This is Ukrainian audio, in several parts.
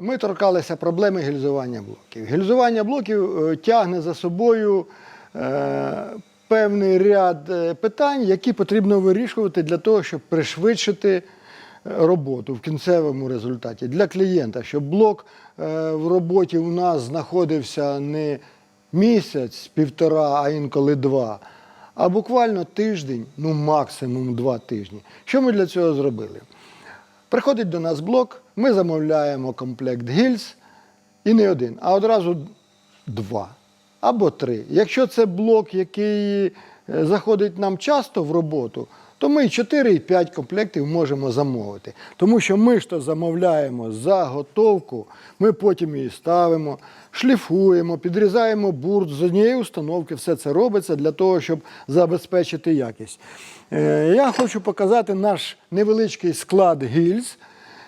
ми торкалися проблеми гільзування блоків. Гільзування блоків е, тягне за собою е, певний ряд е, питань, які потрібно вирішувати для того, щоб пришвидшити роботу в кінцевому результаті для клієнта, щоб блок в роботі у нас знаходився не місяць, півтора, а інколи два, а буквально тиждень, ну максимум два тижні. Що ми для цього зробили? Приходить до нас блок, ми замовляємо комплект гільз і не один, а одразу два або три. Якщо це блок, який е, заходить нам часто в роботу, то ми 4, і 5 комплектів можемо замовити. Тому що ми ж то замовляємо заготовку, ми потім її ставимо, шліфуємо, підрізаємо бурт з однієї установки. Все це робиться для того, щоб забезпечити якість. Е, Я хочу показати наш невеличкий склад гільз,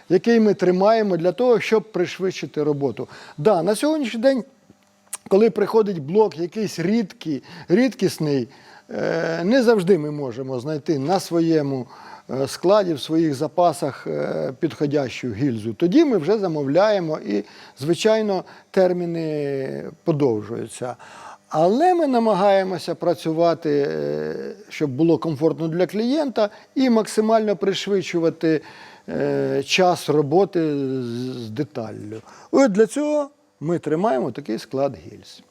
який ми тримаємо для того, щоб пришвидшити роботу. Да, на сьогоднішній день коли приходить блок якийсь рідкий, рідкісний, не завжди ми можемо знайти на своєму е, складі, в своїх запасах е, підходящу гільзу. Тоді ми вже замовляємо і, звичайно, терміни подовжуються. Але ми намагаємося працювати, е, щоб було комфортно для клієнта і максимально пришвидшувати е, час роботи з деталлю. От для цього ми тримаємо такий склад гільз.